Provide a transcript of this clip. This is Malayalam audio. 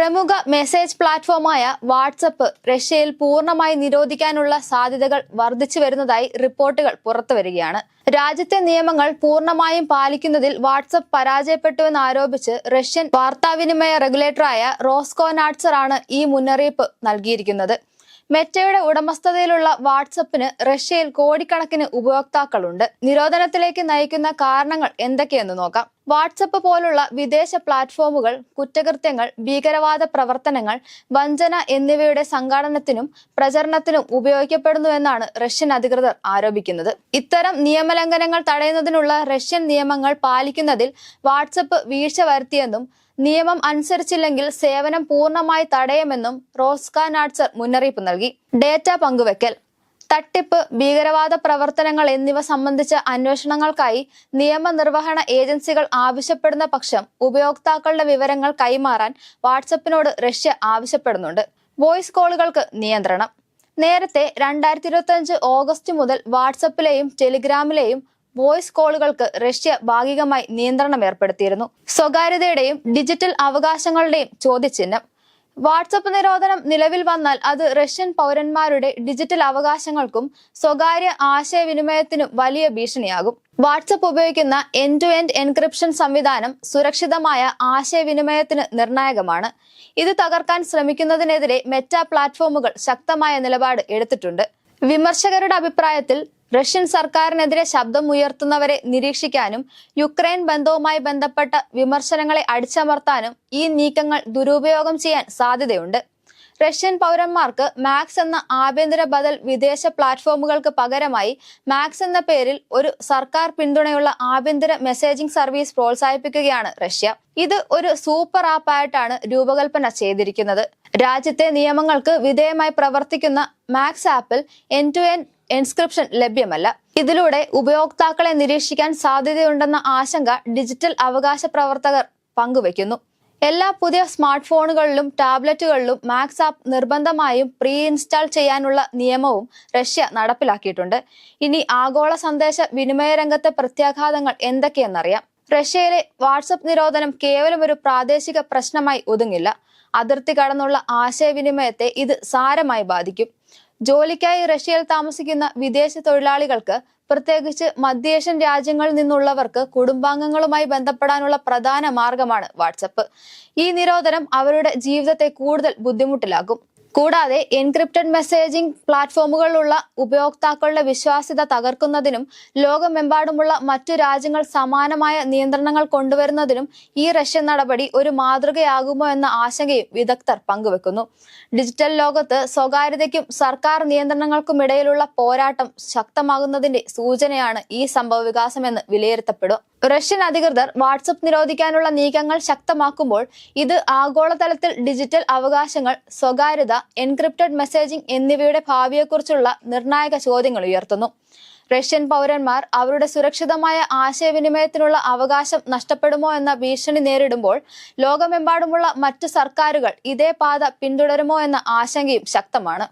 പ്രമുഖ മെസ്സേജ് പ്ലാറ്റ്ഫോമായ വാട്സപ്പ് റഷ്യയിൽ പൂർണമായി നിരോധിക്കാനുള്ള സാധ്യതകൾ വർദ്ധിച്ചു വരുന്നതായി റിപ്പോർട്ടുകൾ പുറത്തുവരികയാണ് രാജ്യത്തെ നിയമങ്ങൾ പൂർണമായും പാലിക്കുന്നതിൽ വാട്സപ്പ് പരാജയപ്പെട്ടുവെന്ന് ആരോപിച്ച് റഷ്യൻ വാർത്താവിനിമയ റെഗുലേറ്ററായ റോസ്കോനാട്സർ ആണ് ഈ മുന്നറിയിപ്പ് നൽകിയിരിക്കുന്നത്. മെറ്റയുടെ ഉടമസ്ഥതയിലുള്ള വാട്സപ്പിന് റഷ്യയിൽ കോടിക്കണക്കിന് ഉപയോക്താക്കളുണ്ട് നിരോധനത്തിലേക്ക് നയിക്കുന്ന കാരണങ്ങൾ എന്തൊക്കെയെന്ന് നോക്കാം. വാട്സപ്പ് പോലുള്ള വിദേശ പ്ലാറ്റ്ഫോമുകൾ കുറ്റകൃത്യങ്ങൾ ഭീകരവാദ പ്രവർത്തനങ്ങൾ വഞ്ചന എന്നിവയുടെ സംഘാടനത്തിനും പ്രചരണത്തിനും ഉപയോഗിക്കപ്പെടുന്നുവെന്നാണ് റഷ്യൻ അധികൃതർ ആരോപിക്കുന്നത്. ഇത്തരം നിയമലംഘനങ്ങൾ തടയുന്നതിനുള്ള റഷ്യൻ നിയമങ്ങൾ പാലിക്കുന്നതിൽ വാട്സപ്പ് വീഴ്ച വരുത്തിയെന്നും നിയമം അനുസരിച്ചില്ലെങ്കിൽ സേവനം പൂർണമായി തടയുമെന്നും റോസ്കാനാട്സർ മുന്നറിയിപ്പ് നൽകി. ഡേറ്റ പങ്കുവെക്കൽ. തട്ടിപ്പ് ഭീകരവാദ പ്രവർത്തനങ്ങൾ എന്നിവ സംബന്ധിച്ച അന്വേഷണങ്ങൾക്കായി നിയമനിർവഹണ ഏജൻസികൾ ആവശ്യപ്പെടുന്ന പക്ഷം ഉപയോക്താക്കളുടെ വിവരങ്ങൾ കൈമാറാൻ വാട്സപ്പിനോട് റഷ്യ ആവശ്യപ്പെടുന്നുണ്ട്. വോയിസ് കോളുകൾക്ക് നിയന്ത്രണം. നേരത്തെ രണ്ടായിരത്തി ഇരുപത്തി അഞ്ച് ഓഗസ്റ്റ് മുതൽ വാട്സപ്പിലെയും ടെലിഗ്രാമിലെയും വോയിസ് കോളുകൾക്ക് റഷ്യ ഭാഗികമായി നിയന്ത്രണം ഏർപ്പെടുത്തിയിരുന്നു. സ്വകാര്യതയുടെയും ഡിജിറ്റൽ അവകാശങ്ങളുടെയും ചോദ്യചിഹ്നം വാട്സപ്പ് നിരോധനം നിലവിൽ വന്നാൽ അത് റഷ്യൻ പൗരന്മാരുടെ ഡിജിറ്റൽ അവകാശങ്ങൾക്കും സ്വകാര്യ ആശയവിനിമയത്തിനും വലിയ ഭീഷണിയാകും. വാട്സപ്പ് ഉപയോഗിക്കുന്ന എൻ ടു എൻഡ് എൻക്രിപ്ഷൻ സംവിധാനം സുരക്ഷിതമായ ആശയവിനിമയത്തിന് നിർണായകമാണ്. ഇത് തകർക്കാൻ ശ്രമിക്കുന്നതിനെതിരെ മെറ്റ പ്ലാറ്റ്ഫോമുകൾ ശക്തമായ നിലപാട് എടുത്തിട്ടുണ്ട്. വിമർശകരുടെ അഭിപ്രായത്തിൽ റഷ്യൻ സർക്കാരിനെതിരെ ശബ്ദം ഉയർത്തുന്നവരെ നിരീക്ഷിക്കാനും യുക്രൈൻ ബന്ധവുമായി ബന്ധപ്പെട്ട വിമർശനങ്ങളെ അടിച്ചമർത്താനും ഈ നീക്കങ്ങൾ ദുരുപയോഗം ചെയ്യാൻ സാധ്യതയുണ്ട്. റഷ്യൻ പൗരന്മാർക്ക് മാക്സ് എന്ന ആഭ്യന്തര ബദൽ വിദേശ പ്ലാറ്റ്ഫോമുകൾക്ക് പകരമായി മാക്സ് എന്ന പേരിൽ ഒരു സർക്കാർ പിന്തുണയുള്ള ആഭ്യന്തര മെസ്സേജിംഗ് സർവീസ് പ്രോത്സാഹിപ്പിക്കുകയാണ് റഷ്യ. ഇത് ഒരു സൂപ്പർ ആപ്പായിട്ടാണ് രൂപകൽപ്പന ചെയ്തിരിക്കുന്നത്. രാജ്യത്തെ നിയമങ്ങൾക്ക് വിധേയമായി പ്രവർത്തിക്കുന്ന മാക്സ് ആപ്പിൽ എൻ ടു എൻ എൻസ്ക്രിപ്ഷൻ ലഭ്യമല്ല. ഇതിലൂടെ ഉപയോക്താക്കളെ നിരീക്ഷിക്കാൻ സാധ്യതയുണ്ടെന്ന ആശങ്ക ഡിജിറ്റൽ അവകാശ പ്രവർത്തകർ പങ്കുവയ്ക്കുന്നു. എല്ലാ പുതിയ സ്മാർട്ട് ഫോണുകളിലും ടാബ്ലറ്റുകളിലും മാക്സ് ആപ്പ് നിർബന്ധമായും പ്രീ ഇൻസ്റ്റാൾ ചെയ്യാനുള്ള നിയമവും റഷ്യ നടപ്പിലാക്കിയിട്ടുണ്ട്. ഇനി ആഗോള സന്ദേശ വിനിമയ രംഗത്തെ പ്രത്യാഘാതങ്ങൾ എന്തൊക്കെയെന്നറിയാം. റഷ്യയിലെ വാട്സപ്പ് നിരോധനം കേവലം ഒരു പ്രാദേശിക പ്രശ്നമായി ഒതുങ്ങില്ല. അതിർത്തി കടന്നുള്ള ആശയവിനിമയത്തെ ഇത് സാരമായി ബാധിക്കും. ജോലിക്കായി റഷ്യയിൽ താമസിക്കുന്ന വിദേശ തൊഴിലാളികൾക്ക് പ്രത്യേകിച്ച് മധ്യേഷ്യൻ രാജ്യങ്ങളിൽ നിന്നുള്ളവർക്ക് കുടുംബാംഗങ്ങളുമായി ബന്ധപ്പെടാനുള്ള പ്രധാന മാർഗമാണ് വാട്സപ്പ്. ഈ നിരോധനം അവരുടെ ജീവിതത്തെ കൂടുതൽ ബുദ്ധിമുട്ടിലാക്കും. കൂടാതെ എൻക്രിപ്റ്റഡ് മെസ്സേജിംഗ് പ്ലാറ്റ്ഫോമുകളിലുള്ള ഉപയോക്താക്കളുടെ വിശ്വാസ്യത തകർക്കുന്നതിനും ലോകമെമ്പാടുമുള്ള മറ്റു രാജ്യങ്ങൾ സമാനമായ നിയന്ത്രണങ്ങൾ കൊണ്ടുവരുന്നതിനും ഈ റഷ്യൻ നടപടി ഒരു മാതൃകയാകുമോ എന്ന ആശങ്കയും വിദഗ്ധർ പങ്കുവെക്കുന്നു. ഡിജിറ്റൽ ലോകത്ത് സ്വകാര്യതയ്ക്കും സർക്കാർ നിയന്ത്രണങ്ങൾക്കുമിടയിലുള്ള പോരാട്ടം ശക്തമാകുന്നതിന്റെ സൂചനയാണ് ഈ സംഭവ വികാസമെന്ന് വിലയിരുത്തപ്പെടും. റഷ്യൻ അധികൃതർ വാട്സപ്പ് നിരോധിക്കാനുള്ള നീക്കങ്ങൾ ശക്തമാക്കുമ്പോൾ ഇത് ആഗോളതലത്തിൽ ഡിജിറ്റൽ അവകാശങ്ങൾ സ്വകാര്യത എൻക്രിപ്റ്റഡ് മെസ്സേജിംഗ് എന്നിവയുടെ ഭാവിയെക്കുറിച്ചുള്ള നിർണായക ചോദ്യങ്ങൾ ഉയർത്തുന്നു. റഷ്യൻ പൗരന്മാർ അവരുടെ സുരക്ഷിതമായ ആശയവിനിമയത്തിനുള്ള അവകാശം നഷ്ടപ്പെടുമോ എന്ന ഭീഷണി നേരിടുമ്പോൾ ലോകമെമ്പാടുമുള്ള മറ്റു സർക്കാരുകൾ ഇതേ പാത പിന്തുടരുമോ എന്ന ആശങ്കയും ശക്തമാണ്.